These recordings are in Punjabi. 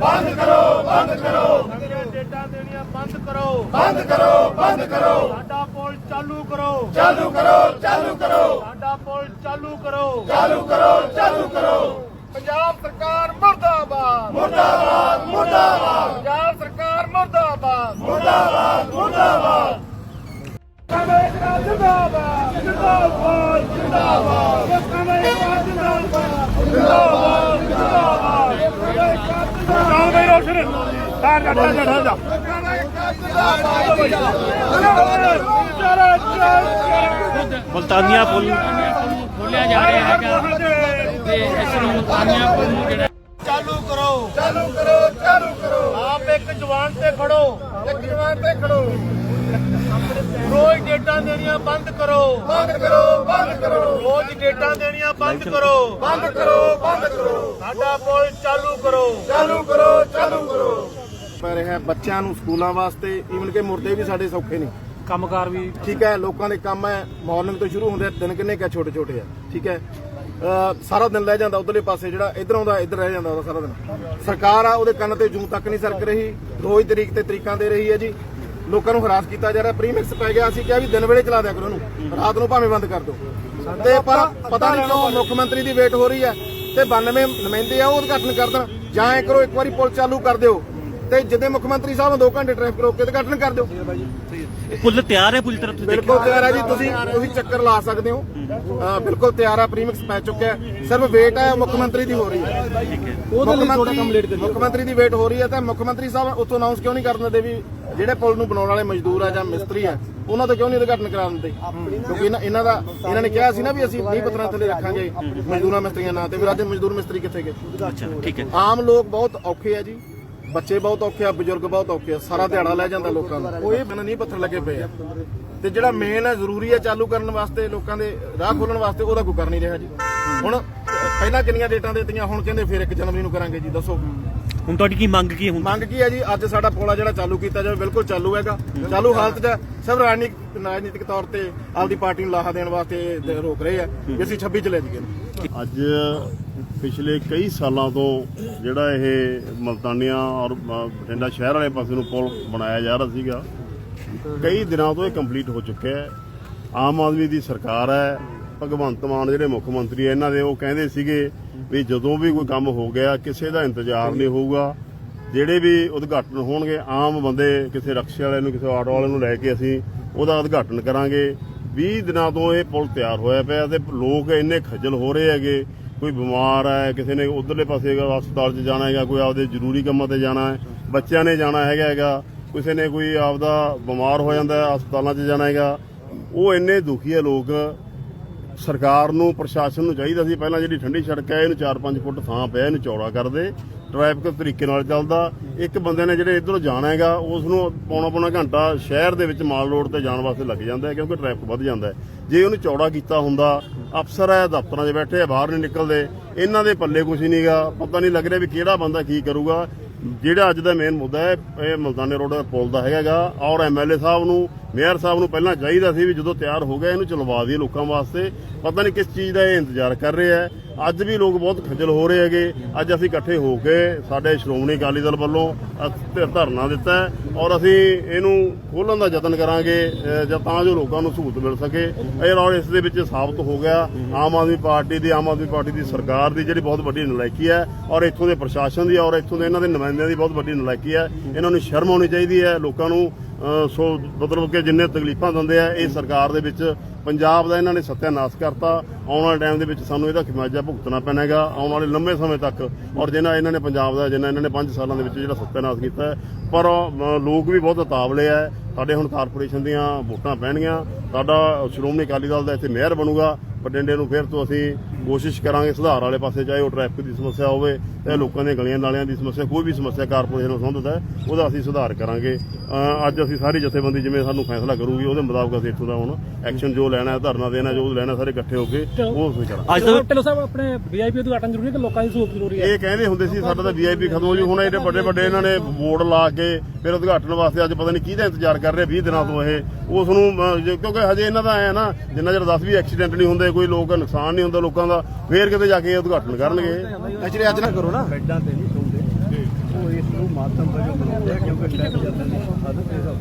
ਬੰਦ ਕਰੋ ਬੰਦ ਕਰੋ। ਨਵੀਆਂ ਡੇਟਾਂ ਦੇਣੀਆਂ ਬੰਦ ਕਰੋ। ਬੰਦ ਕਰੋ ਬੰਦ ਕਰੋ। ਸਾਡਾ ਪੁਲ ਚਾਲੂ ਕਰੋ। ਚਾਲੂ ਕਰੋ ਚਾਲੂ ਕਰੋ। ਸਾਡਾ ਪੁਲ ਚਾਲੂ ਕਰੋ। ਚਾਲੂ ਕਰੋ ਚਾਲੂ ਕਰੋ। ਪੰਜਾਬ ਸਰਕਾਰ ਮੁਰਦਾਬਾਦ। ਮੁਰਦਾਬਾਦ ਮੁਰਦਾਬਾਦ। ਪੰਜਾਬ ਸਰਕਾਰ ਮੁਰਦਾਬਾਦ। ਮੁਰਦਾਬਾਦ ਮੁਰਦਾਬਾਦ। ਕਮੇਟਾ ਜਿੰਦਾਬਾਦ ਜਿੰਦਾਬਾਦ। ਜਿੰਦਾਬਾਦ ਕਮੇਟਾ ਜਿੰਦਾਬਾਦ ਜਿੰਦਾਬਾਦ। ਚੱਲ ਬਈ ਰੋਸ਼ਨ ਸਾਰ ਜੱਟਾ ਜੱਟਾ ਜਾ ਮੁਲਤਾਨੀਆ ਪੁਲ ਖੋਲਿਆ ਜਾ ਰਿਹਾ ਹੈਗਾ ਤੇ ਇਸ ਨੂੰ ਮੁਲਤਾਨੀਆ ਪੁਲ ਨੂੰ ਜਿਹੜਾ ਚਾਲੂ ਕਰੋ। ਚਾਲੂ ਕਰੋ ਚਾਲੂ ਕਰੋ। ਆਪ ਇੱਕ ਜਵਾਨ ਤੇ ਖੜੋ। ਇੱਕ ਜਵਾਨ ਤੇ ਖੜੋ। ਰੋਜ਼ ਡੇਟਾਂ ਦੇਣੀਆਂ ਬੰਦ ਕਰੋ। ਬੰਦ ਕਰੋ ਬੰਦ ਕਰੋ। ਰੋਜ਼ ਡੇਟਾਂ ਦੇਣੀਆਂ ਬੰਦ ਕਰੋ। ਬੰਦ ਕਰੋ ਬੰਦ ਕਰੋ। ਸਾਡਾ ਪੁਲ ਚਾਲੂ ਕਰੋ। ਚਾਲੂ ਕਰੋ ਚਾਲੂ ਕਰੋ। ਪੈ ਰਿਹਾ ਬੱਚਿਆਂ ਨੂੰ ਸਕੂਲਾਂ ਵਾਸਤੇ। ਈਵਨ ਕਿ ਮੁਰਦੇ ਵੀ ਸਾਡੇ ਸੌਖੇ ਨਹੀਂ ਕੰਮਕਾਰ ਵੀ ਠੀਕ ਹੈ ਲੋਕਾਂ ਦੇ ਕੰਮ ਹੈ। ਮਾਰਨਿੰਗ ਤੋਂ ਸ਼ੁਰੂ ਹੁੰਦੇ ਆ, ਦਿਨ ਕਿੰਨੇ ਕਾ ਛੋਟੇ ਛੋਟੇ ਆ। ਠੀਕ ਹੈ। ਅਹ ਸਾਰਾ ਦਿਨ ਲੈ ਜਾਂਦਾ ਉਧਰਲੇ ਪਾਸੇ ਜਿਹੜਾ ਇਧਰ ਆਉਂਦਾ ਇਧਰ ਰਹਿ ਜਾਂਦਾ ਉਹਦਾ ਸਾਰਾ ਦਿਨ। ਸਰਕਾਰ ਆ ਉਹਦੇ ਕੰਨ ਤੇ ਜੂੰ ਤੱਕ ਨਹੀਂ ਸਰਕ ਰਹੀ। ਰੋਜ਼ ਤਰੀਕ ਤੇ ਤਰੀਕਾਂ ਦੇ ਰਹੀ ਹੈ ਜੀ। ਲੋਕਾਂ ਨੂੰ ਹਰਾਸ ਕੀਤਾ ਜਾ ਰਿਹਾ ਪ੍ਰੀਮਿਕਸ ਪੈ ਗਿਆ ਅਸੀਂ ਕਿਹਾ ਵੀ ਦਿਨ ਵੇਲੇ ਚਲਾ ਦਿਆ ਕਰੋ ਉਹਨੂੰ ਰਾਤ ਨੂੰ ਭਾਵੇਂ ਬੰਦ ਕਰ ਦਿਓ। ਤੇ ਪਰ ਪਤਾ ਨਹੀਂ ਕਿਉਂ ਮੁੱਖ ਮੰਤਰੀ ਦੀ ਵੇਟ ਹੋ ਰਹੀ ਹੈ ਤੇ 92 ਨੁਮਾਇੰਦੇ ਆ ਉਹ ਉਦਘਾਟਨ ਕਰ ਦੇਣ। ਜਾਂ ਐ ਕਰੋ ਇੱਕ ਵਾਰੀ ਪੁਲ ਚਾਲੂ ਕਰ ਦਿਓ ਤੇ ਜਿੱਦੇ ਮੁੱਖ ਮੰਤਰੀ ਸਾਹਿਬ ਨੂੰ 2 ਘੰਟੇ ਟ੍ਰੈਫਿਕ ਰੋਕ ਕੇ ਉਦਘਾਟਨ ਕਰ ਦਿਓ। ਪੁਲ ਤਿਆਰ ਹੈ ਪੂਰੀ ਤਰ੍ਹਾਂ ਤੁਸੀਂ ਬਿਲਕੁਲ ਤਿਆਰ ਹੈ ਜੀ ਤੁਸੀਂ ਤੁਸੀਂ ਚੱਕਰ ਲਾ ਸਕਦੇ ਹੋ। ਅਹ ਬਿਲਕੁਲ ਤਿਆਰ ਹੈ ਪ੍ਰੀਮਿਕਸ ਪੈ ਚੁੱਕਿਆ ਹੈ। ਸਿਰਫ ਵੇਟ ਹੈ ਮੁੱਖ ਮੰਤਰੀ ਦੀ ਹੋ ਰਹੀ ਹੈ। ਮੁੱਖ ਮੰਤਰੀ ਮੁੱਖ ਮੰਤਰੀ ਦੀ ਵੇਟ ਹੋ ਰਹੀ ਹੈ ਤਾਂ ਮੁੱਖ ਮੰਤਰੀ ਸਾਹਿਬ ਉੱਥੋਂ ਅਨਾਉਂਸ ਕਿਉਂ ਨਹੀਂ ਕਰ ਦਿੰਦੇ ਵੀ ਜਿਹੜੇ ਪੁਲ ਨੂੰ ਬਣਾਉਣ ਵਾਲੇ ਮਜ਼ਦੂਰ ਆ ਜਾਂ ਮਿਸਤਰੀ ਆ ਉਹਨਾਂ ਤੋਂ ਕਿਉਂ ਨਹੀਂ ਉਦਘਾਟਨ ਕਰਾ ਦਿੰਦੇ? ਕਿਉਂਕਿ ਇਹਨਾਂ ਇਹਨਾਂ ਦਾ ਇਹਨਾਂ ਨੇ ਕਿਹਾ ਸੀ ਨਾ ਵੀ ਅਸੀਂ 20 ਪੱਤਰਾਂ ਥੱਲੇ ਰੱਖਾਂਗੇ ਮਜ਼ਦੂਰਾਂ ਮਿਸਤਰੀਆਂ ਨਾਂ ਤੇ ਵੀ ਅੱਜ ਮਜ਼ਦੂਰ ਮਿਸਤਰੀ ਕਿੱਥੇ ਗਏ? ਅੱਛਾ ਠੀਕ ਹੈ। ਆਮ ਲੋਕ ਬਹੁਤ ਔਖੇ ਆ ਜੀ। ਬੱਚੇ ਬਹੁਤ ਔਖੇ ਆ ਬਜ਼ੁਰਗ ਬਹੁਤ ਔਖੇ ਆ ਸਾਰਾ ਦਿਹਾੜਾ ਲੈ ਜਾਂਦਾ ਲੋਕਾਂ ਦਾ ਉਹ ਇਹ ਬਨ ਨਹੀਂ ਪੱਥਰ ਲੱਗੇ ਪਏ ਆ। ਤੇ ਜਿਹੜਾ ਮੇਨ ਹੈ ਜ਼ਰੂਰੀ ਹੈ ਚਾਲੂ ਕਰਨ ਵਾਸਤੇ ਲੋਕਾਂ ਦੇ ਰਾਹ ਖੋਲਣ ਵਾਸਤੇ ਉਹਦਾ ਕੋਈ ਕਰ ਨਹੀਂ ਰਿਹਾ ਜੀ। ਹੁਣ ਪਹਿਲਾਂ ਕਿੰਨੀਆਂ ਡੇਟਾਂ ਦਿੱਤੀਆਂ ਹੁਣ ਕਹਿੰਦੇ ਫਿਰ 1 ਜਨਵਰੀ ਨੂੰ ਕਰਾਂਗੇ ਜੀ ਦੱਸੋ। ਹੁਣ ਤੁਹਾਡੀ ਕੀ ਮੰਗ ਕੀ ਹੈ ਹੁਣ? ਮੰਗ ਕੀ ਹੈ ਜੀ ਅੱਜ ਸਾਡਾ ਪੋਲਾ ਜਿਹੜਾ ਚਾਲੂ ਕੀਤਾ ਜਾਵੇ ਬਿਲਕੁਲ ਚਾਲੂ ਹੈਗਾ। ਚਾਲੂ ਹਾਲਤ 'ਚ ਹੈ। ਸਭ ਰਾਜਨੀਤਿਕ ਰਾਜਨੀਤਿਕ ਤੌਰ ਤੇ ਆਪਦੀ ਪਾਰਟੀ ਨੂੰ ਲਾਹਾ ਦੇਣ ਵਾਸਤੇ ਰੋਕ ਰਹੇ ਆ ਵੀ ਅਸੀਂ 26 ਚ ਲੈ ਜਾਈਏ। ਅੱਜ ਪਿਛਲੇ ਕਈ ਸਾਲਾਂ ਤੋਂ ਜਿਹੜਾ ਇਹ ਮਲਤਾਨੀਆਂ ਔਰ ਅ, ਬਠਿੰਡਾ ਸ਼ਹਿਰ ਵਾਲੇ ਪਾਸੇ ਨੂੰ ਪੁਲ ਬਣਾਇਆ ਜਾ ਰਿਹਾ ਸੀਗਾ ਕਈ ਦਿਨਾਂ ਤੋਂ ਇਹ ਕੰਪਲੀਟ ਹੋ ਚੁੱਕਿਆ ਹੈ। ਆਮ ਆਦਮੀ ਦੀ ਸਰਕਾਰ ਹੈ ਭਗਵੰਤ ਮਾਨ ਜਿਹੜੇ ਮੁੱਖ ਮੰਤਰੀ ਹੈ ਇਹਨਾਂ ਦੇ ਉਹ ਕਹਿੰਦੇ ਸੀਗੇ ਵੀ ਜਦੋਂ ਵੀ ਕੋਈ ਕੰਮ ਹੋ ਗਿਆ ਕਿਸੇ ਦਾ ਇੰਤਜ਼ਾਰ ਨਹੀਂ ਹੋਊਗਾ। ਜਿਹੜੇ ਵੀ ਉਦਘਾਟਨ ਹੋਣਗੇ ਆਮ ਬੰਦੇ ਕਿਸੇ ਰਕਸ਼ੇ ਵਾਲੇ ਨੂੰ ਕਿਸੇ ਆਟੋ ਵਾਲੇ ਨੂੰ ਲੈ ਕੇ ਅਸੀਂ ਉਹਦਾ ਉਦਘਾਟਨ ਕਰਾਂਗੇ। 20 ਦਿਨਾਂ ਤੋਂ ਇਹ ਪੁਲ ਤਿਆਰ ਹੋਇਆ ਪਿਆ ਤੇ ਲੋਕ ਇੰਨੇ ਖੱਜਲ ਹੋ ਰਹੇ ਹੈਗੇ। ਕੋਈ ਬਿਮਾਰ ਹੈ, ਕਿਸੇ ਨੇ ਉਧਰਲੇ ਪਾਸੇ ਹਸਪਤਾਲ 'ਚ ਜਾਣਾ ਹੈਗਾ, ਕੋਈ ਆਪਦੇ ਜ਼ਰੂਰੀ ਕੰਮਾਂ ਤੇ ਜਾਣਾ ਹੈ, ਬੱਚਿਆਂ ਨੇ ਜਾਣਾ ਹੈਗਾ ਹੈਗਾ, ਕਿਸੇ ਨੇ ਕੋਈ ਆਪਦਾ ਬਿਮਾਰ ਹੋ ਜਾਂਦਾ ਹੈ, ਹਸਪਤਾਲਾਂ 'ਚ ਜਾਣਾ ਹੈਗਾ, ਉਹ ਇੰਨੇ ਦੁਖੀ ਹੈ ਲੋਕ, ਸਰਕਾਰ ਨੂੰ, ਪ੍ਰਸ਼ਾਸਨ ਨੂੰ ਚਾਹੀਦਾ ਸੀ, ਪਹਿਲਾਂ ਜਿਹੜੀ ਠੰਡੀ ਸੜਕ ਹੈ, ਇਹਨੂੰ 4-5 ਫੁੱਟ ਥਾਂ ਪਿਆ, ਇਹਨੂੰ ਚੌੜਾ ਕਰ ਦੇ ਟ੍ਰੈਫਿਕ ਤਰੀਕੇ ਨਾਲ ਚੱਲਦਾ। ਇੱਕ ਬੰਦੇ ਨੇ ਜਿਹੜੇ ਇਧਰੋਂ ਜਾਣਾ ਹੈਗਾ ਉਸ ਨੂੰ ਪੌਣਾ ਪੌਣਾ ਘੰਟਾ ਸ਼ਹਿਰ ਦੇ ਵਿੱਚ ਮਾਲ ਰੋਡ ਤੇ ਜਾਣ ਵਾਸਤੇ ਲੱਗ ਜਾਂਦਾ ਹੈ ਕਿਉਂਕਿ ਟ੍ਰੈਫਿਕ ਵੱਧ ਜਾਂਦਾ ਹੈ। ਜੇ ਉਹਨੂੰ ਚੌੜਾ ਕੀਤਾ ਹੁੰਦਾ, ਅਫਸਰ ਹੈ, ਦਫ਼ਤਰਾਂ 'ਚ ਬੈਠੇ ਆ, ਬਾਹਰ ਨਹੀਂ ਨਿਕਲਦੇ, ਇਹਨਾਂ ਦੇ ਪੱਲੇ ਕੁਝ ਨਹੀਂਗਾ। ਪਤਾ ਨਹੀਂ ਲੱਗ ਰਿਹਾ ਵੀ ਕਿਹੜਾ ਬੰਦਾ ਕੀ ਕਰੂਗਾ। ਜਿਹੜਾ ਅੱਜ ਦਾ ਮੇਨ ਮੁੱਦਾ ਹੈ, ਇਹ ਮਲਦਾਨੇ ਰੋਡ ਦਾ ਪੁਲ ਦਾ ਹੈਗਾਗਾ ਔਰ ਐਮਐਲਏ ਸਾਹਿਬ ਨੂੰ ਮੇਅਰ ਸਾਹਿਬ ਨੂੰ ਪਹਿਲਾਂ ਚਾਹੀਦਾ ਸੀ ਵੀ ਜਦੋਂ ਤਿਆਰ ਹੋ ਗਿਆ ਇਹਨੂੰ ਚਲਵਾ ਦਈਏ ਲੋਕਾਂ ਵਾਸਤੇ। ਪਤਾ ਨਹੀਂ ਕਿਸ ਚੀਜ਼ ਦਾ ਇਹ ਇੰਤਜ਼ਾਰ ਕਰ ਰਿਹਾ ਆ। ਅੱਜ ਵੀ ਲੋਕ ਬਹੁਤ ਖੱਜਲ ਹੋ ਰਹੇ ਹੈਗੇ। ਅੱਜ ਅਸੀਂ ਇਕੱਠੇ ਹੋ ਕੇ ਸਾਡੇ ਸ਼੍ਰੋਮਣੀ ਅਕਾਲੀ ਦਲ ਵੱਲੋਂ ਧਰਨਾ ਦਿੱਤਾ ਔਰ ਅਸੀਂ ਇਹਨੂੰ ਖੋਲਣ ਦਾ ਯਤਨ ਕਰਾਂਗੇ ਜਾਂ ਤਾਂ ਜੋ ਲੋਕਾਂ ਨੂੰ ਸਹੂਲਤ ਮਿਲ ਸਕੇ। ਇਹ ਔਰ ਇਸ ਦੇ ਵਿੱਚ ਸਾਬਤ ਹੋ ਗਿਆ। ਆਮ ਆਦਮੀ ਪਾਰਟੀ ਦੀ, ਆਮ ਆਦਮੀ ਪਾਰਟੀ ਦੀ ਸਰਕਾਰ ਦੀ ਜਿਹੜੀ ਬਹੁਤ ਵੱਡੀ ਨਲਾਇਕੀ ਹੈ ਔਰ ਇੱਥੋਂ ਦੇ ਪ੍ਰਸ਼ਾਸਨ ਦੀ ਔਰ ਇੱਥੋਂ ਦੇ ਇਹਨਾਂ ਦੇ ਨੁਮਾਇੰਦਿਆਂ ਦੀ ਬਹੁਤ ਵੱਡੀ ਨਲਾਇਕੀ ਹੈ। ਇਹਨਾਂ ਨੂੰ ਸ਼ਰਮ ਆਉਣੀ ਚਾਹੀਦੀ ਹੈ। ਲੋਕਾਂ ਨੂੰ ਸੋ ਮਤਲਬ ਕਿ ਜਿੰਨੇ ਤਕਲੀਫਾਂ ਦਿੰਦੇ ਆ ਇਹ ਸਰਕਾਰ ਦੇ ਵਿੱਚ ਪੰਜਾਬ ਦਾ ਇਹਨਾਂ ਨੇ ਸਤਿਆਨਾਸ ਕਰਤਾ। ਆਉਣ ਵਾਲੇ ਟਾਈਮ ਦੇ ਵਿੱਚ ਸਾਨੂੰ ਇਹਦਾ ਖਿਮਾਜਾ ਭੁਗਤਣਾ ਪੈਣਾ ਹੈਗਾ ਆਉਣ ਵਾਲੇ ਲੰਮੇ ਸਮੇਂ ਤੱਕ ਔਰ ਜਿਹਨਾਂ ਇਹਨਾਂ ਨੇ ਪੰਜਾਬ ਦਾ ਜਿਨ੍ਹਾਂ ਇਹਨਾਂ ਨੇ 5 ਸਾਲਾਂ ਦੇ ਵਿੱਚ ਜਿਹੜਾ ਸਤਿਆਨਾਸ ਕੀਤਾ ਪਰ ਲੋਕ ਵੀ ਬਹੁਤ ਉਤਾਵਲੇ ਆ ਸਾਡੇ ਹੁਣ ਕਾਰਪੋਰੇਸ਼ਨ ਦੀਆਂ ਵੋਟਾਂ ਪੈਣਗੀਆਂ। ਸਾਡਾ ਸ਼੍ਰੋਮਣੀ ਅਕਾਲੀ ਦਲ ਦਾ ਇੱਥੇ ਮੇਅਰ ਬਣੂਗਾ। ਬਠਿੰਡੇ ਨੂੰ ਫਿਰ ਤੋਂ ਅਸੀਂ ਕੋਸ਼ਿਸ਼ ਕਰਾਂਗੇ ਸੁਧਾਰ ਵਾਲੇ ਪਾਸੇ ਚਾਹੇ ਉਹ ਟ੍ਰੈਫਿਕ ਦੀ ਸਮੱਸਿਆ ਹੋਵੇ ਤੇ ਲੋਕਾਂ ਦੀਆਂ ਗਲੀਆਂ ਨਾਲਿਆਂ ਦੀ ਸਮੱਸਿਆ, ਕੋਈ ਵੀ ਸਮੱਸਿਆ ਕਾਰਪੋਰੇਸ਼ਨ ਨੂੰ ਸੰਬੰਧਿਤ ਹੈ, ਉਹਦਾ ਅਸੀਂ ਸੁਧਾਰ ਕਰਾਂਗੇ। ਅੱਜ ਅਸੀਂ ਸਾਰੀ ਜਥੇਬੰਦੀ ਜਿਵੇਂ ਸਾਨੂੰ ਫੈਸਲਾ ਕਰੂਗੀ, ਉਹਦੇ ਮੁਤਾਬਕ ਅਸੀਂ ਇੱਥੋਂ ਦਾ ਹੁਣ ਐਕਸ਼ਨ ਜੋ ਲੈਣਾ ਧਰਨਾ ਦੇਣਾ ਜੋ ਲੈਣਾ ਸਾਰੇ ਇਕੱਠੇ ਹੋ ਕੇ ਉਹ ਅਸੀਂ ਕਰਾਂਗੇ ਅੱਜ ਤਾਂ ਢਿੱਲੋਂ ਸਾਹਿਬ ਆਪਣੇ ਵੀਆਈਪੀ ਉਦਘਾਟਨ ਜ਼ਰੂਰੀ ਹੈ ਕਿ ਲੋਕਾਂ ਦੀ ਸਹੂਲਤ ਜ਼ਰੂਰੀ ਹੈ? ਇਹ ਕਹਿੰਦੇ ਹੁੰਦੇ ਸੀ ਸਾਡਾ ਤਾਂ ਵੀਆਈਪੀ ਖਤਮ ਹੋ ਜੂ ਹੁਣ ਇਹਦੇ ਵੱਡੇ ਵੱਡੇ ਇਹਨਾਂ ਨੇ ਬੋਰਡ ਲਾ ਕੇ ਫਿਰ ਉਦਘਾਟਨ ਵਾਸਤੇ ਅੱਜ ਪਤਾ ਨਹੀਂ ਕਿਹਦਾ ਇੰਤਜ਼ਾਰ ਕਰ ਰਹੇ 20 ਦਿਨਾਂ ਤੋਂ ਇਹ। ਉਸ ਨੂੰ ਕਿਉਂਕਿ ਹਜੇ ਇਹਨਾਂ ਦਾ ਐ ਨਾ ਜਿੰਨਾ ਚਿਰ 10 ਵੀ ਐਕਸੀਡੈਂਟ ਨਹੀਂ ਹੁੰਦੇ ਕੋਈ ਲੋਕ ਨੁਕਸਾਨ ਨਹੀਂ ਹੁੰਦਾ ਲੋਕਾਂ ਦਾ ਫੇਰ ਕਿਤੇ ਜਾ ਕੇ ਇਹ ਉਦਘਾਟਨ ਕਰਨਗੇ। ਐਕਚੁਅਲੀ ਅੱਜ ਨਾ ਕਰੋ ਨਾ ਇਸ ਨੂੰ ਮਾਤਮ ਵਜੋਂ ਬਣਾਉਂਦੇ ਆ ਕਿਉਂਕਿ ਟੈਕਸ ਜਾਂਦਾ ਨਹੀਂ ਆਦਤ ਦੇ ਹਿਸਾਬ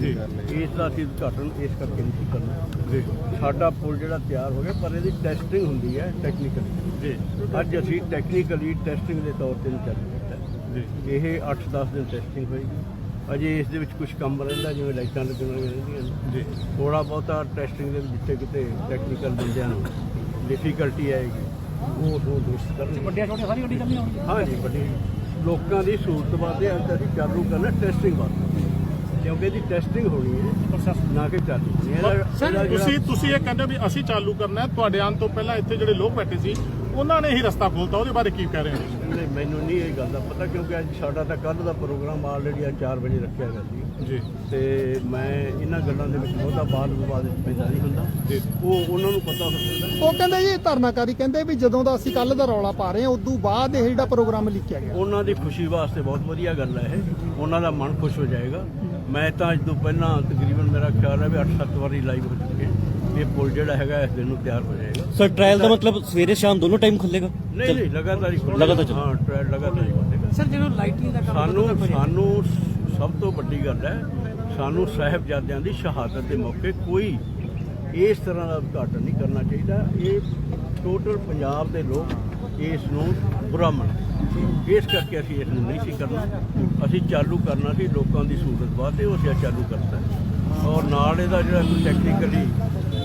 ਤੇ। ਇਸ ਦਾ ਅਸੀਂ ਉਦਘਾਟਨ ਇਸ ਕਰਕੇ ਨਹੀਂ ਕਰਨਾ। ਜੀ। ਸਾਡਾ ਪੁਲ ਜਿਹੜਾ ਤਿਆਰ ਹੋ ਗਿਆ ਪਰ ਇਹਦੀ ਟੈਸਟਿੰਗ ਹੁੰਦੀ ਹੈ ਟੈਕਨੀਕਲੀ ਜੀ। ਅੱਜ ਅਸੀਂ ਟੈਕਨੀਕਲੀ ਟੈਸਟਿੰਗ ਦੇ ਤੌਰ ਤੇ ਨਹੀਂ ਚੱਲ ਜੀ। ਇਹ 8-10 ਦਿਨ ਟੈਸਟਿੰਗ ਹੋਏਗੀ। ਅਜੇ ਇਸ ਦੇ ਵਿੱਚ ਕੁਝ ਕੰਮ ਰਹਿੰਦਾ ਜਿਵੇਂ ਲਾਈਟਾਂ ਲੱਗਣੀਆਂ ਰਹਿੰਦੀਆਂ ਜੀ। ਥੋੜਾ ਬਹੁਤਾ ਟੈਸਟਿੰਗ ਦੇ ਵਿੱਚ ਜਿੱਥੇ ਕਿਤੇ ਟੈਕਨੀਕਲ ਬੰਦਿਆਂ ਨੂੰ ਡਿਫਿਕਲਟੀ ਆਏਗੀ। ਉਹ ਉਹ ਦੁਰਸਤ ਕਰਨਗੇ ਵੱਡੀਆਂ ਛੋਟੀਆਂ ਸਾਰੀ ਗੱਡੀ ਚੱਲਣੀ ਹੋਣੀ ਹਾਂ ਜੀ ਵੱਡੀ ਲੋਕਾਂ ਦੀ ਸਹੂਲਤ ਵਾਸਤੇ ਅਸੀਂ ਚਾਲੂ ਕਰਨਾ ਟੈਸਟਿੰਗ ਵਾਸਤੇ। ਕਿਉਂਕਿ ਇਹਦੀ ਟੈਸਟਿੰਗ ਹੋਣੀ ਹੈ ਨਾ ਕਿ ਚਾਲੂ ਜਿਹੜਾ- ਤੁਸੀਂ ਤੁਸੀਂ ਇਹ ਕਹਿੰਦੇ ਵੀ ਅਸੀਂ ਚਾਲੂ ਕਰਨਾ ਹੈ। ਤੁਹਾਡੇ ਆਉਣ ਤੋਂ ਪਹਿਲਾਂ ਇੱਥੇ ਜਿਹੜੇ ਲੋਕ ਬੈਠੇ ਸੀ ਉਹਨਾਂ ਨੇ ਹੀ ਰਸਤਾ ਖੋਲਤਾ ਉਹਦੇ ਬਾਰੇ ਕੀ ਕਹਿ ਰਹੇ ਹੋ? ਨਹੀਂ, ਮੈਨੂੰ ਨਹੀਂ ਇਹ ਗੱਲ ਦਾ ਪਤਾ ਕਿਉਂਕਿ ਅੱਜ ਸਾਡਾ ਤਾਂ ਕੱਲ ਦਾ ਪ੍ਰੋਗਰਾਮ ਆਲਰੇਡੀ ਅੱਜ 4 ਵਜੇ ਰੱਖਿਆ ਗਿਆ ਸੀ। ਜੀ। ਤੇ ਮੈਂ ਇਹਨਾਂ ਗੱਲਾਂ ਦੇ ਵਿੱਚ ਬਹੁਤਾ ਬਾਦ ਵਿਵਾਦ ਵਿੱਚ ਪੈਂਦਾ ਨਹੀਂ ਹੁੰਦਾ। ਜੀ। ਉਹ ਉਹਨਾਂ ਨੂੰ ਪਤਾ ਹੁੰਦਾ ਉਹ ਕਹਿੰਦੇ ਜੀ ਧਰਨਾਕਾਰੀ ਕਹਿੰਦੇ ਵੀ ਜਦੋਂ ਦਾ ਅਸੀਂ ਕੱਲ ਦਾ ਰੌਲਾ ਪਾ ਰਹੇ ਹਾਂ ਉਦੋਂ ਬਾਅਦ ਇਹ ਜਿਹੜਾ ਪ੍ਰੋਗਰਾਮ ਲਿਖਿਆ ਗਿਆ। ਉਹਨਾਂ ਦੀ ਖੁਸ਼ੀ ਵਾਸਤੇ ਬਹੁਤ ਵਧੀਆ ਗੱਲ ਹੈ ਇਹ। ਉਹਨਾਂ ਦਾ ਮਨ ਖੁਸ਼ ਹੋ ਜਾਏਗਾ। ਮੈਂ ਤਾਂ ਅੱਜ ਤੋਂ ਪਹਿਲਾਂ ਤਕਰੀਬਨ ਮੇਰਾ ਖਿਆਲ ਹੈ ਵੀ 8-7 ਵਾਰੀ ਲਾਈਵ ਹੋ ਚੁੱਕੇ ਇਹ ਪੁਲ ਜਿਹੜਾ ਹੈਗਾ ਇਸ ਦਿਨ ਨੂੰ ਤਿਆਰ ਹੋ ਜਾਏਗਾ। ਸਰ ਟ੍ਰਾਇਲ ਦਾ ਮਤਲਬ ਸਵੇਰੇ ਸ਼ਾਮ ਦੋਨੋਂ ਟਾਈਮ ਖੁੱਲੇਗਾ? ਨਹੀਂ ਨਹੀਂ ਲਗਾਤਾਰ ਹੀ ਖੁੱਲ੍ਹੇਗਾ। ਲਗਾਤਾਰ ਚੱਲੇਗਾ। ਹਾਂ ਟ੍ਰਾਇਲ ਲਗਾਤਾਰ ਹੀ ਖੁੱਲ੍ਹੇਗਾ ਸਰ ਜਦੋਂ ਲਾਈਟਿੰਗ ਦਾ ਕੰਮ ਸਾਨੂੰ ਸਾਨੂੰ ਸਭ ਤੋਂ ਵੱਡੀ ਗੱਲ ਹੈ ਸਾਨੂੰ ਸਾਹਿਬਜ਼ਾਦਿਆਂ ਦੀ ਸ਼ਹਾਦਤ ਦੇ ਮੌਕੇ ਕੋਈ ਇਸ ਤਰ੍ਹਾਂ ਦਾ ਉਦਘਾਟਨ ਨਹੀਂ ਕਰਨਾ ਚਾਹੀਦਾ। ਇਹ ਟੋਟਲ ਪੰਜਾਬ ਦੇ ਲੋਕ ਇਸ ਨੂੰ ਬੁਰਾ ਮੰਨਦੇ ਇਸ ਕਰਕੇ ਅਸੀਂ ਇਸ ਨੂੰ ਨਹੀਂ ਸੀ ਕਰਨਾ। ਅਸੀਂ ਚਾਲੂ ਕਰਨਾ ਸੀ ਲੋਕਾਂ ਦੀ ਸਹੂਲਤ ਵਾਸਤੇ ਉਹ ਅਸੀਂ ਚਾਲੂ ਕਰਤਾ। ਔਰ ਨਾਲ ਇਹਦਾ ਜਿਹੜਾ ਕੋਈ ਟੈਕਨੀਕਲੀ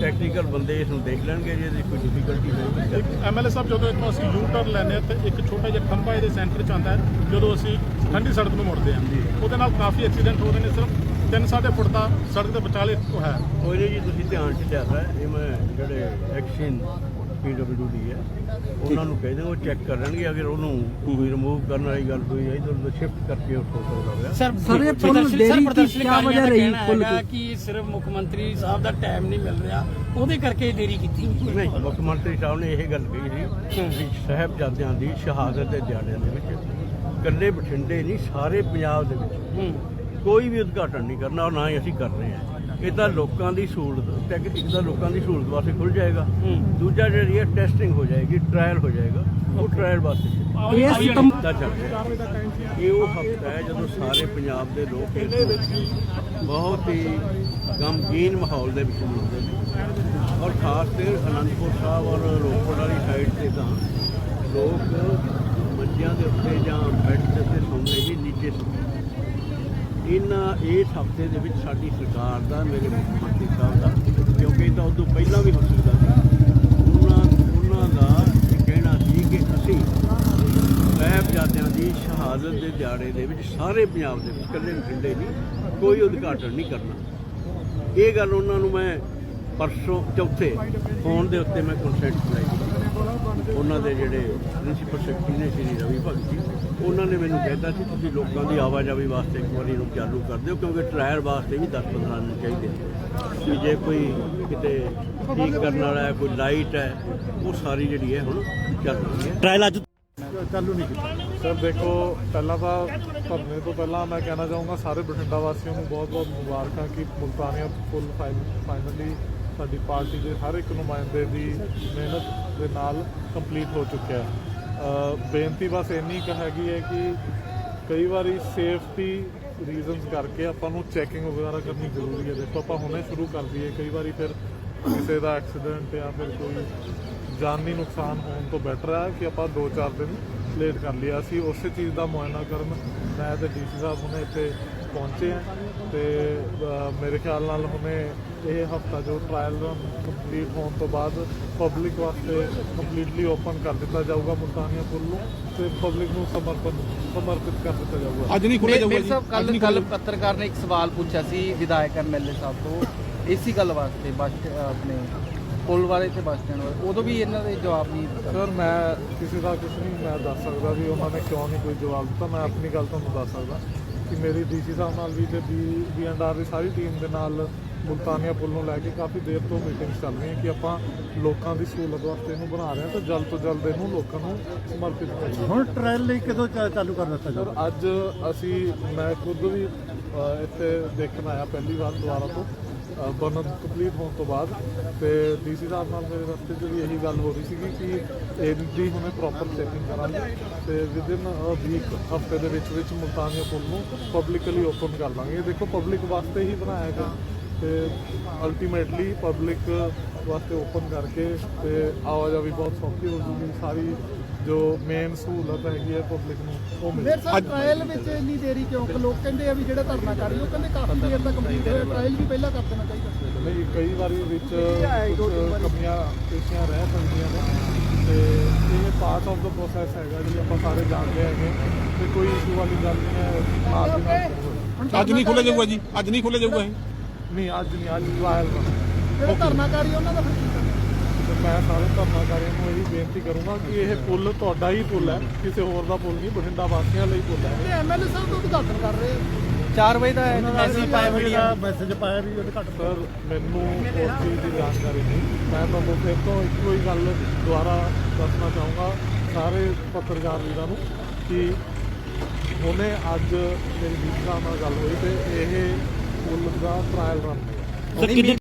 ਟੈਕਨੀਕਲ ਬੰਦੇ ਇਸ ਨੂੰ ਦੇਖ ਲੈਣਗੇ ਜੇ ਇਹਦੀ ਕੋਈ ਡਿਫਿਕਲਟੀ ਹੋਏਗੀ ਐਮਐਲਏ ਸਾਹਿਬ ਜਦੋਂ ਇੱਥੋਂ ਅਸੀਂ ਯੂ ਟਰਨ ਲੈਂਦੇ ਹਾਂ ਤੇ ਇੱਕ ਛੋਟਾ ਜਿਹਾ ਖੰਭਾ ਇਹਦੇ ਸੈਂਟਰ 'ਚ ਆਉਂਦਾ ਹੈ ਜਦੋਂ ਅਸੀਂ ਠੰਡੀ ਸੜਕ ਨੂੰ ਮੁੜਦੇ ਹਾਂ। ਉਹਦੇ ਨਾਲ ਕਾਫੀ ਐਕਸੀਡੈਂਟ ਹੋ ਰਹੇ ਨੇ ਸਿਰਫ। 3-7 ਫੁੱਟ ਦਾ ਸੜਕ ਦੇ ਵਿਚਾਲੇ ਹੈ। ਕੋਈ ਨਹੀਂ ਜੀ ਤੁਸੀਂ ਧਿਆਨ ਚ ਲਿਆਦਾ ਇਹ ਮੈਂ ਜਿਹੜੇ ਐਕਸ਼ਨ ਪੀਡਬਲਯੂਡੀ ਹੈ। ਉਹਨਾਂ ਨੂੰ ਕਹਿੰਦੇ ਉਹ ਚੈੱਕ ਕਰ ਲੈਣਗੇ ਅਗਰ ਉਹਨੂੰ ਕੋਈ ਰਿਮੂਵ ਕਰਨ ਵਾਲੀ ਗੱਲ ਹੋਈ ਹੈ ਇਧਰ ਉਧਰ ਸ਼ਿਫਟ ਕਰਕੇ ਉਹ ਫੋਟੋ ਲਗਾਇਆ ਸਰ ਸਰ, ਇਹ ਪੁਲ ਪ੍ਰਦਰਸ਼ਨ- ਦੇਰੀ ਕੀ ਵਜ੍ਹਾ ਰਹੀ ਕਹਿਣਾ ਪੁਲ ਹੈਗਾ ਕਿ? ਸਿਰਫ ਮੁੱਖ ਮੰਤਰੀ ਸਾਹਿਬ ਦਾ ਟਾਈਮ ਨਹੀਂ ਮਿਲ ਰਿਹਾ ਉਹਦੇ ਕਰਕੇ ਦੇਰੀ ਕੀਤੀ ਨਹੀਂ ਮੁੱਖ ਮੰਤਰੀ ਸਾਹਿਬ ਨੇ ਇਹ ਗੱਲ ਕਹੀ ਸੀ ਵੀ ਸਾਹਿਬਜ਼ਾਦਿਆਂ ਦੀ ਸ਼ਹਾਦਤ ਦੇ ਦਿਹਾੜਿਆਂ ਦੇ ਵਿੱਚ ਇਕੱਲੇ ਬਠਿੰਡੇ ਨਹੀਂ ਸਾਰੇ ਪੰਜਾਬ ਦੇ ਵਿੱਚ ਕੋਈ ਵੀ ਉਦਘਾਟਨ ਨਹੀਂ ਕਰਨਾ ਔਰ ਨਾ ਹੀ ਅਸੀਂ ਕਰ ਰਹੇ ਹਾਂ। ਇਹ ਤਾਂ ਲੋਕਾਂ ਦੀ ਸਹੂਲਤ ਟੈਕ ਇੱਕ ਤਾਂ ਲੋਕਾਂ ਦੀ ਸਹੂਲਤ ਵਾਸਤੇ ਖੁੱਲ ਜਾਏਗਾ। ਦੂਜਾ ਜਿਹੜੀ ਹੈ ਟੈਸਟਿੰਗ ਹੋ ਜਾਏਗੀ ਟ੍ਰਾਇਲ ਹੋ ਜਾਏਗਾ। ਉਹ ਟ੍ਰਾਇਲ ਵਾਸਤੇ ਇਸ ਹਫਤਾ ਚੱਲ ਰਿਹਾ। ਇਹ ਉਹ ਹਫਤਾ ਹੈ ਜਦੋਂ ਸਾਰੇ ਪੰਜਾਬ ਦੇ ਲੋਕ ਇਹਦੇ ਵਿੱਚ ਬਹੁਤ ਹੀ ਗਮਗੀਨ ਮਾਹੌਲ ਦੇ ਵਿੱਚ ਮਿਲਦੇ ਨੇ। ਔਰ ਖਾਸ ਤੇ ਅਨੰਦਪੁਰ ਸਾਹਿਬ ਔਰ ਰੋਪੜ ਵਾਲੀ ਸਾਈਡ ਤੇ ਤਾਂ ਲੋਕ ਮੰਜਿਆਂ ਦੇ ਉੱਤੇ ਜਾਂ ਬੈੱਡ ਦੇ ਉੱਤੇ ਸੌਂਦੇ ਜੀ ਨੀਚੇ ਸੌਂਦੇ ਇਹਨਾਂ ਇਸ ਹਫ਼ਤੇ ਦੇ ਵਿੱਚ ਸਾਡੀ ਸਰਕਾਰ ਦਾ, ਮੇਰੇ ਮੁੱਖ ਮੰਤਰੀ ਸਾਹਿਬ ਦਾ, ਕਿਉਂਕਿ ਇਹ ਤਾਂ ਉਦੋਂ ਪਹਿਲਾਂ ਵੀ ਹੋ ਸਕਦਾ ਸੀ। ਉਹਨਾਂ ਉਹਨਾਂ ਦਾ ਕਹਿਣਾ ਸੀ ਕਿ ਅਸੀਂ ਸਾਹਿਬਜ਼ਾਦਿਆਂ ਦੀ ਸ਼ਹਾਦਤ ਦੇ ਦਿਹਾੜੇ ਦੇ ਵਿੱਚ ਸਾਰੇ ਪੰਜਾਬ ਦੇ ਵਿੱਚ ਇਕੱਲੇ ਬਠਿੰਡੇ ਨਹੀਂ, ਕੋਈ ਉਦਘਾਟਨ ਨਹੀਂ ਕਰਨਾ। ਇਹ ਗੱਲ ਉਹਨਾਂ ਨੂੰ ਮੈਂ ਪਰਸੋਂ ਚੌਥੇ ਫੋਨ ਦੇ ਉੱਤੇ ਮੈਂ ਕੰਸੈਂਟ ਕਰਾਈ ਉਹਨਾਂ ਦੇ ਜਿਹੜੇ ਪ੍ਰਿੰਸੀਪਲ ਸੈਕਟਰੀ ਨੇ, ਸ਼੍ਰੀ ਰਵੀ ਭਗਤ ਜੀ ਉਹਨਾਂ ਨੇ ਮੈਨੂੰ ਕਹਿਤਾ ਸੀ ਤੁਸੀਂ ਲੋਕਾਂ ਦੀ ਆਵਾਜਾਈ ਵਾਸਤੇ ਇੱਕ ਵਾਰੀ ਇਹਨੂੰ ਚਾਲੂ ਕਰ ਦਿਓ ਕਿਉਂਕਿ ਟ੍ਰਾਇਲ ਵਾਸਤੇ ਵੀ 10-15 ਦਿਨ ਚਾਹੀਦੇ ਨੇ। ਵੀ ਜੇ ਕੋਈ ਕਿਤੇ ਠੀਕ ਕਰਨ ਵਾਲਾ ਹੈ ਕੋਈ ਲਾਈਟ ਹੈ ਉਹ ਸਾਰੀ ਜਿਹੜੀ ਹੈ ਹੁਣ ਚੱਲ ਰਹੀ ਹੈ। ਟ੍ਰਾਇਲ ਅੱਜ ਸਰ ਦੇਖੋ ਪਹਿਲਾਂ ਤਾਂ ਧਰਨੇ ਤੋਂ ਪਹਿਲਾਂ ਮੈਂ ਕਹਿਣਾ ਚਾਹੂੰਗਾ ਸਾਰੇ ਬਠਿੰਡਾ ਵਾਸੀਆਂ ਨੂੰ ਬਹੁਤ-ਬਹੁਤ ਮੁਬਾਰਕਾਂ ਕਿ ਮੁਲਤਾਨੀਆ ਫੁੱਲ ਫਾਈਨਲੀ ਸਾਡੀ ਪਾਰਟੀ ਦੇ ਹਰ ਇੱਕ ਨੁਮਾਇੰਦੇ ਦੀ ਮਿਹਨਤ ਦੇ ਨਾਲ ਕੰਪਲੀਟ ਹੋ ਚੁੱਕਿਆ ਹੈ। ਬੇਨਤੀ ਬਸ ਇੰਨੀ ਕੁ ਹੈਗੀ ਹੈ ਕਿ ਕਈ ਵਾਰੀ ਸੇਫਟੀ ਰੀਜ਼ਨਸ ਕਰਕੇ ਆਪਾਂ ਨੂੰ ਚੈਕਿੰਗ ਵਗੈਰਾ ਕਰਨੀ ਜ਼ਰੂਰੀ ਹੈ। ਦੇਖੋ, ਆਪਾਂ ਹੁਣੇ ਸ਼ੁਰੂ ਕਰ ਦਈਏ। ਕਈ ਵਾਰੀ ਫਿਰ ਕਿਸੇ ਦਾ ਐਕਸੀਡੈਂਟ ਜਾਂ ਫਿਰ ਕੋਈ ਜਾਨੀ ਨੁਕਸਾਨ ਹੋਣ ਤੋਂ ਬੈਟਰ ਹੈ ਕਿ ਆਪਾਂ 2-4 ਦਿਨ ਲੇਟ ਕਰ ਲਿਆ ਸੀ ਉਸੇ ਚੀਜ਼ ਦਾ ਮੁਆਇਨਾ ਕਰਨ। ਮੈਂ ਤੇ ਡੀਸੀ ਸਾਹਿਬ ਹੁਣੇ ਇੱਥੇ ਪਹੁੰਚੇ ਆ ਤੇ ਮੇਰੇ ਖਿਆਲ ਨਾਲ ਹੁਣੇ ਇਹ ਹਫਤਾ ਜੋ ਟ੍ਰਾਇਲ ਰਨ ਕੰਪਲੀਟ ਹੋਣ ਤੋਂ ਬਾਅਦ ਪਬਲਿਕ ਵਾਸਤੇ ਕੰਪਲੀਟਲੀ ਓਪਨ ਕਰ ਦਿੱਤਾ ਜਾਊਗਾ ਮੁਲਤਾਨੀਆ ਪੁੱਲ ਨੂੰ ਤੇ ਪਬਲਿਕ ਨੂੰ ਸਮਰਪਣ ਸਮਰਪਿਤ ਕਰ ਦਿੱਤਾ ਜਾਊਗਾ। ਅੱਜ ਨਹੀਂ ਖੁੱਲੇ ਮੇਰੇ ਸਾਹਿਬ ਕੱਲ ਕੱਲ ਪੱਤਰਕਾਰ ਨੇ ਇੱਕ ਸਵਾਲ ਪੁੱਛਿਆ ਸੀ ਵਿਧਾਇਕ ਐਮਐਲਏ ਸਾਹਿਬ ਤੋਂ ਇਸੀ ਗੱਲ ਵਾਸਤੇ ਬੱਸ ਆਪਣੇ ਪੁਲ ਵਾਲੇ ਤੇ ਬੱਸ ਸਟੈਂਡ ਵਾਲੇ ਉਦੋਂ ਵੀ ਇਹਨਾਂ ਦੇ ਜਵਾਬ ਨਹੀਂ ਦਿੱਤਾ। ਸਰ ਮੈਂ ਕਿਸੇ ਦਾ ਕੁਝ ਨਹੀਂ ਮੈਂ ਦੱਸ ਸਕਦਾ ਵੀ ਉਹਨਾਂ ਨੇ ਕਿਉਂ ਨਹੀਂ ਕੋਈ ਜਵਾਬ ਦਿੱਤਾ ਮੈਂ ਆਪਣੀ ਗੱਲ ਤੁਹਾਨੂੰ ਦੱਸ ਸਕਦਾ। ਕਿ ਮੇਰੀ ਡੀਸੀ ਸਾਹਿਬ ਨਾਲ ਵੀ ਤੇ ਬੀ ਬੀ ਐਂਡ ਆਰ ਦੀ ਸਾਰੀ ਟੀਮ ਦੇ ਨਾਲ ਮੁਲਤਾਨੀਆ ਪੁੱਲ ਨੂੰ ਲੈ ਕੇ ਕਾਫੀ ਦੇਰ ਤੋਂ ਮੀਟਿੰਗਸ ਚੱਲ ਰਹੀਆਂ ਕਿ ਆਪਾਂ ਲੋਕਾਂ ਦੀ ਸਹੂਲਤ ਵਾਸਤੇ ਇਹਨੂੰ ਬਣਾ ਰਹੇ ਹਾਂ ਤੇ ਜਲਦ ਤੋਂ ਜਲਦ ਇਹਨੂੰ ਲੋਕਾਂ ਨੂੰ ਸਮਰਪਿਤ ਕਰੀਏ। ਹੁਣ ਟ੍ਰਾਇਲ ਲਈ ਕਦੋਂ ਚਾਲੂ ਕਰ ਦਿੱਤਾ ਸਰ ਅੱਜ ਅਸੀਂ ਮੈਂ ਖੁਦ ਵੀ ਇੱਥੇ ਦੇਖਣ ਆਇਆ ਪਹਿਲੀ ਵਾਰ ਦੁਬਾਰਾ ਤੋਂ। ਅ, ਕੰਪਲੀਟ ਹੋਣ ਤੋਂ ਬਾਅਦ ਤੇ ਡੀਸੀ ਸਾਹਿਬ ਨਾਲ ਮੇਰੇ ਰਸਤੇ 'ਚ ਵੀ ਇਹੀ ਗੱਲ ਹੋ ਰਹੀ ਸੀਗੀ ਕਿ ਇਹਦੀ ਹੁਣੇ ਪ੍ਰੋਪਰ ਚੈਕਿੰਗ ਕਰਾਂਗੇ ਤੇ ਵਿਦਿਨ ਵੀਕ ਹਫ਼ਤੇ ਦੇ ਵਿੱਚ ਵਿੱਚ ਮੁਲਤਾਨੀਆ ਪੁਲ ਨੂੰ ਪਬਲਿਕਲੀ ਓਪਨ ਕਰ ਦਾਂਗੇ ਇਹ ਦੇਖੋ ਪਬਲਿਕ ਵਾਸਤੇ ਹੀ ਬਣਾਇਆ ਗਿਆ ਤੇ ਅਲਟੀਮੇਟਲੀ ਪਬਲਿਕ ਵਾਸਤੇ ਓਪਨ ਕਰਕੇ ਤੇ ਆਵਾਜਾਈ ਬਹੁਤ ਸੌਖੀ ਹੋ ਜੂਗੀ। ਸਾਰੀ ਜੋ ਮੇਨ ਸਹੂਲਤ ਹੈਗੀ ਹੈ ਪਬਲਿਕ ਨੂੰ ਉਹ ਮਿਲ ਮੇਰੇ ਸਾਹਿਬ ਟ੍ਰਾਇਲ ਵਿੱਚ ਇੰਨੀ ਦੇਰੀ ਕਿਉਂ? ਕਿ ਲੋਕ ਕਹਿੰਦੇ ਆ ਵੀ ਜਿਹੜੇ ਧਰਨਾਕਾਰੀ ਉਹ ਕਹਿੰਦੇ ਕਾਫੀ ਦੇਰ ਦਾ ਕੰਪਲੀਟ ਹੋਇਆ। ਟ੍ਰਾਇਲ ਵੀ ਪਹਿਲਾਂ ਕਰ ਦੇਣਾ ਚਾਹੀਦਾ। ਨਹੀਂ ਕਈ ਵਾਰੀ ਵਿੱਚ ਕਮੀਆਂ ਪੇਸ਼ੀਆਂ ਰਹਿ ਸਕਦੀਆਂ ਨੇ। ਤੇ ਇਹ ਪਾਰਟ ਆਫ ਦਾ ਪ੍ਰੋਸੈਸ ਹੈਗਾ ਜੀ ਆਪਾਂ ਸਾਰੇ ਜਾਣਦੇ ਹੈਗੇ। ਤੇ ਕੋਈ ਇਸ਼ੂ ਵਾਲੀ ਗੱਲ ਨਹੀਂ ਹੈ। ਅੱਜ ਨਹੀਂ ਖੋਲਿਆ ਜਾਊਗਾ ਜੀ? ਅੱਜ ਨਹੀਂ ਖੋਲਿਆ ਜਾਊਗਾ ਇਹ? ਨਹੀਂ ਅੱਜ ਨਹੀਂ ਅੱਜ ਟ੍ਰਾਇਲ ਦਾ ਜਿਹੜੇ ਧਰਨਾਕਾਰੀ ਉਹਨਾਂ ਦਾ ਫਿਰ ਕੀ? ਤੇ ਮੈਂ ਸਾਰੇ ਧਰਨਾਕਾਰੀਆਂ ਨੂੰ ਇਹੀ ਬੇਨਤੀ ਕਰੂੰਗਾ ਕਿ ਇਹ ਪੁੱਲ ਤੁਹਾਡਾ ਹੀ ਪੁੱਲ ਹੈ ਕਿਸੇ ਹੋਰ ਦਾ ਪੁੱਲ ਨਹੀਂ ਬਠਿੰਡਾ ਵਾਸੀਆਂ ਲਈ ਪੁੱਲ ਹੈ। ਤੇ ਐਮਐਲਏ ਸਾਹਿਬ ਤੋਂ ਉਦਘਾਟਨ ਕਰ ਰਹੇ ਆ 4 ਵਜੇ ਦਾ ਮੈਸੇਜ ਪਾਇਆ ਮੀਡੀਆ ਮੈਸੇਜ ਪਾਇਆ ਵੀ ਉਹਦੇ ਘੱਟ ਸਰ ਮੈਨੂੰ ਉਸ ਚੀਜ਼ ਦੀ ਜਾਣਕਾਰੀ ਨਹੀਂ। ਮੈਂ ਤੁਹਾਨੂੰ ਫਿਰ ਤੋਂ ਇੱਕੋ ਹੀ ਗੱਲ ਦੁਬਾਰਾ ਦੱਸਣਾ ਚਾਹੂੰਗਾ ਸਾਰੇ ਪੱਤਰਕਾਰ ਵੀਰਾਂ ਨੂੰ ਕਿ ਹੁਣੇ ਅੱਜ ਮੇਰੀ ਵੀਰ ਸਾਹਿਬ ਨਾਲ ਗੱਲ ਹੋਈ ਤੇ ਇਹ ਪੁੱਲ ਦਾ ਟ੍ਰਾਇਲ ਰਨ ਹੈ ਸਰ ਕਿੰਨੇ